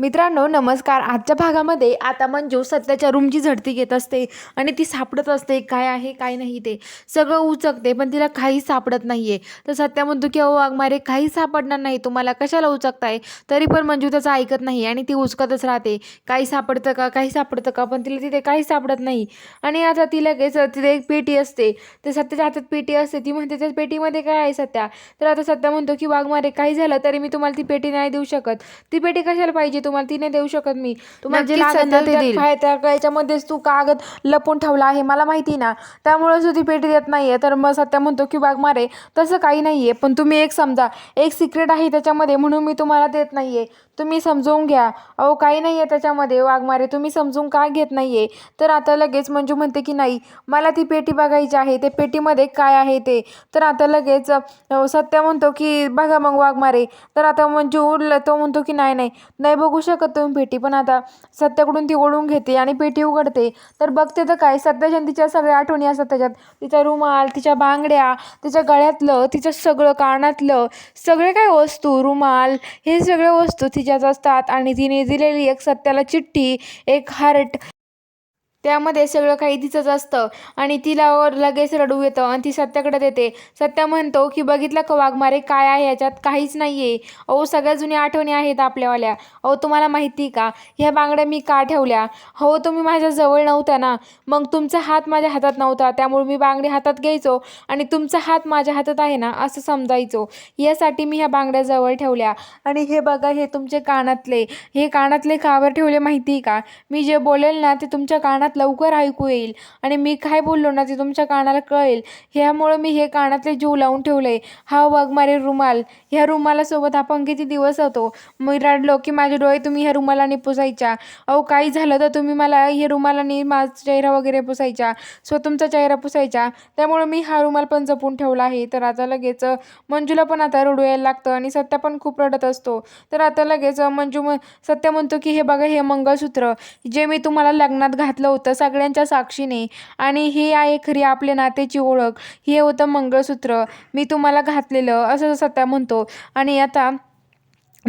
मित्रांनो नमस्कार. आजच्या भागामध्ये आता मंजू सत्याच्या रूमची झडती घेत असते आणि ती सापडत असते. काय आहे काय नाही ते. सगळं उचकते पण तिला काहीच सापडत नाही आहे तर सत्या म्हणतो की अहो वाघमारे काहीच सापडणार नाही. तुम्हाला कशाला उचकताय? तरी पण मंजू त्याचं ऐकत नाही आणि ती उचकतच राहते. काही सापडतं का? काही सापडतं का? पण तिला तिथे काहीच सापडत नाही. आणि आता ती लगेच तिथे एक पेटी असते. तर सत्याच्या हातात पेटी असते. ती म्हणते त्या पेटीमध्ये काय आहे सत्या? तर आता सत्या म्हणतो की वाघमारे काही झालं तरी मी तुम्हाला ती पेटी नाही देऊ शकत. ती पेटी कशाला पाहिजे? तुम्हाला ती नाही देऊ शकत मी. तुम्हाला जे नक्कीच लागेल ना सत्या ते त्या देईल. काय त्या याच्यामध्येच तू कागद लपून ठेवला आहे मला माहिती ना. त्यामुळे सुद्धा ती पेटी देत नाहीये. तर मग सत्या म्हणतो की वाघमारे तसं काही नाहीये. पण तुम्ही एक समजा एक सिक्रेट आहे त्याच्यामध्ये म्हणून मी तुम्हाला देत नाहीये. तुम्ही समजवून घ्या. अहो काही नाही आहे त्याच्यामध्ये. वाघमारे तुम्ही समजून का घेत नाही आहे तर आता लगेच मंजू म्हणते की नाही मला ती पेटी बघायची आहे. ते पेटीमध्ये काय आहे ते? तर आता लगेच सत्य म्हणतो की बघा मग वाघमारे. तर आता मंजू ल- तो म्हणतो की नाही नाही नाही बघू शकत तुम्ही पेटी. पण आता सत्याकडून ती ओढून घेते आणि पेटी उघडते. तर बघते तर काय सत्याच्या तिच्या सगळ्या आठवणी असतात त्याच्यात तिचा रुमाल तिच्या बांगड्या तिच्या गळ्यातलं तिचं सगळं कानातलं सगळे काय वस्तू रुमाल हे सगळे वस्तू तिच्यात असतात आणि तिने दिलेली एक सत्याला चिठ्ठी एक हार्ट त्यामध्ये सगळं काही तिचंच असतं. आणि तिला लगेच रडू येतं आणि ती सत्याकडे देते. सत्या म्हणतो की बघितलं का वाघमारे काय आहे? याच्यात काहीच नाही आहे अहो सगळ्या जुन्या आठवणी आहेत आपल्यावाल्या. अहो तुम्हाला माहिती का? ह्या बांगड्या मी का ठेवल्या? हो तुम्ही माझ्या जवळ नव्हता ना. मग तुमचा हात माझ्या हातात नव्हता. त्यामुळे मी बांगडी हातात घ्यायचो आणि तुमचा हात माझ्या हातात आहे ना असं समजायचो. यासाठी मी ह्या बांगड्या जवळ ठेवल्या. आणि हे बघा हे तुमचे कानातले. हे कानातले कावर ठेवले माहिती का? मी जे बोलेल ना ते तुमच्या कानात लवकर ऐकू येईल. आणि मी काय बोललो ना ते तुमच्या कानाला कळेल. ह्यामुळं मी हे कानातले जीव लावून ठेवले हा वाघमारे रुमाल. ह्या रुमालासोबत आपण किती दिवस होतो? मी रडलो की माझे डोळे तुम्ही ह्या रुमालाने पुसायच्या अहो काही झालं तर तुम्ही मला हे रुमालाने माझा चेहरा वगैरे पुसायच्या. तुमचा चेहरा पुसायच्या. त्यामुळं मी हा रुमाल पण जपून ठेवला आहे. तर आता लगेच मंजूला पण आता रडू यायला लागतं आणि सत्या पण खूप रडत असतो. तर आता लगेच मंजू म सत्या म्हणतो की हे बघा हे मंगळसूत्र. जे मी तुम्हाला लग्नात घातलं होतं सगळ्यांच्या साक्षीने. आणि हे आहे खरी आपल्या नात्याची ओळख हे होतं मंगळसूत्र. मी तुम्हाला घातलेलं असं सत्या म्हणतो. आणि आता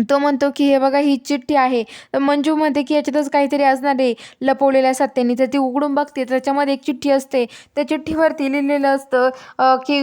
तो म्हणतो की हे बघा ही चिठ्ठी आहे. तर मंजू म्हणते की याच्यातच काहीतरी असणार आहे. लपवलेल्या सत्याने तर ती उघडून बघते. त्याच्यामध्ये एक चिठ्ठी असते. त्या चिठ्ठीवरती लिहिलेलं असतं की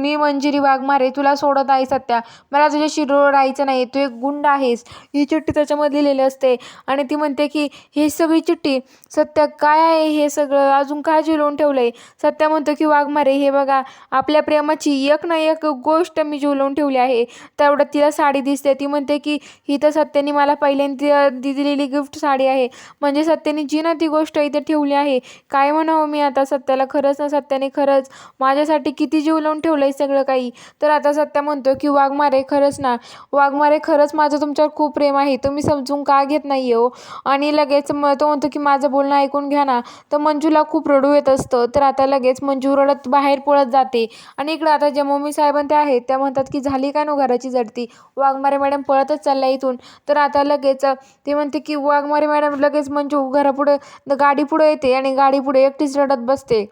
मी मंजिरी वाघमारे तुला सोडत आहे सत्या. मला तुझ्याशी रो राहायचं नाही. तू एक गुंड आहेस. ही चिठ्ठी त्याच्यामध्ये लिहिलेली असते. आणि ती म्हणते की ही सगळी चिठ्ठी सत्या काय आहे हे सगळं? अजून काय झिलवून ठेवलं आहे सत्या म्हणतो की वाघमारे हे बघा आपल्या प्रेमाची एक ना एक गोष्ट मी झुलवून ठेवली आहे. तेवढ्यात तिला साडी दिसते. ती म्हणते की ही तर सत्याने मला पहिल्यांदा दि दिलेली गिफ्ट साडी आहे. म्हणजे सत्याने जी ना ती गोष्ट इथे ठेवली आहे. काय म्हणावं मी आता सत्याला? खरंच ना सत्याने खरंच माझ्यासाठी किती जीव लावून ठेवलं आहे सगळं काही. तर आता सत्या म्हणतो की वाघमारे खरंच ना. वाघमारे खरंच माझं तुमच्यावर खूप प्रेम आहे. तुम्ही समजून का घेत नाही हो? आणि लगेच मग तो म्हणतो की माझं बोलणं ऐकून घ्या ना. तर मंजूला खूप रडू येत असतं. तर आता लगेच मंजू रडत बाहेर पळत जाते. आणि इकडं आता ज्या मम्मी साहेबां आहेत त्या म्हणतात की झाली काय नो घराची जडती वाघमारे मॅडम पळतच चालला इथून. तर आता लगेच ते म्हणते की वाघमारे मॅडम लगेच म्हणजे मंजू घरापुढे गाडी पुढे येते आणि गाडी पुढे एकटीच रडत बसते.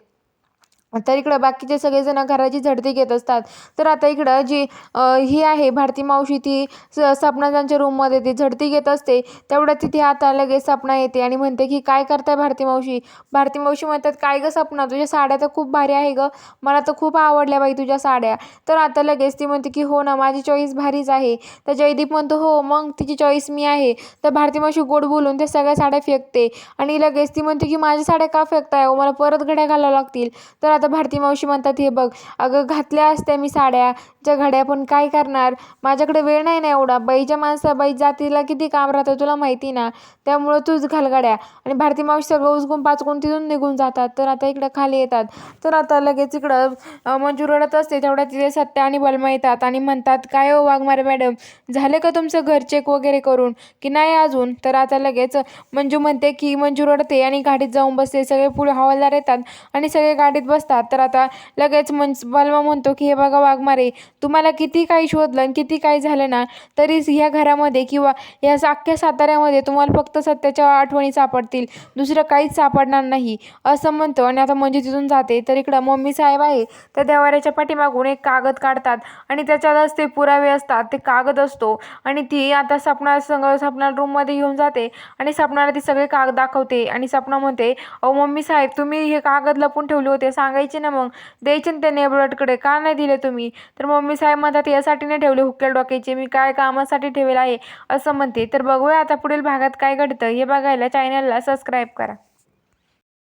तर इकडं बाकीचे सगळेजण घराची झडती घेत असतात. तर आता इकडं जी ही आहे भारती मावशी ती स सपना त्यांच्या रूममध्ये ती झडती घेत असते. तेवढ्या तिथे आता लगेच सपना येते आणि म्हणते की काय करताय भारती मावशी? भारती मावशी म्हणतात काय गं सपना तुझ्या साड्या तर खूप भारी आहे गं. मला तर खूप आवडल्या बाई तुझ्या साड्या. तर आता लगेच ती म्हणते की हो ना माझी चॉईस भारीच आहे. तर जयदीप म्हणतो हो मग तिची चॉईस मी आहे. तर भारती मावशी गोड बोलून त्या सगळ्या साड्या फेकते. आणि लगेच ती म्हणते की माझ्या साड्या का फेकताय? हो, मला परत घड्या घालावं लागतील. तर आता भारती मावशी म्हणतात हे बघ अगं घातल्या असत्या मी साड्या ज्या घड्या पण काय करणार? माझ्याकडे वेळ नाही ना एवढा. बाईच्या माणसा बाई जातीला किती काम राहतं तुला माहिती ना? त्यामुळं तूच घाल गाड्या आणि भारती मावशी सगळं उचकून पाचकून तिथून निघून जातात. तर आता इकडं खाली येतात. तर आता लगेच इकडं मंजूर मंजू रडत असते. तेवढ्या तिथे सत्या आणि बलमा येतात आणि म्हणतात काय हो वाघमारे मॅडम? झाले का तुमचं घर चेक वगैरे करून? की नाही अजून? तर आता लगेच मंजू म्हणते की मंजू रडते आणि गाडीत जाऊन बसते. सगळे पुढे हवालदार येतात आणि सगळे गाडीत बसतात. तर आता लगेच मन बलमा म्हणतो की हे बघा वाघमारे तुम्हाला किती काही शोधलं आणि किती काही झालं ना तरी ह्या घरामध्ये किंवा या अख्ख्या साताऱ्यामध्ये तुम्हाला फक्त सत्याच्या आठवणी सापडतील. दुसरं काहीच सापडणार नाही. असं म्हणतो. आणि आता म्हणजे तिथून जाते. तर इकडं मम्मी साहेब आहे. त्या देवाऱ्याच्या पाठीमागून एक कागद काढतात. आणि त्याच्यातच ते पुरावे असतात. ते कागद असतो. आणि ती आता सपना संग सपना रूममध्ये घेऊन जाते. आणि सपनाला ती सगळे कागद दाखवते. आणि सपना म्हणते अहो मम्मी साहेब तुम्ही हे कागद लपून ठेवले होते. सांगायचे ना मग. द्यायचे ना त्या नेबरकडे. का नाही दिले तुम्ही? तर मम्मी साहेब म्हणतात यासाठी नाही ठेवले हुक्केल डोक्याचे. मी काय कामासाठी ठेवेल आहे? असं म्हणते. तर बघूया आता पुढील भागात काय घडतं. हे बघायला चॅनलला सबस्क्राईब करा.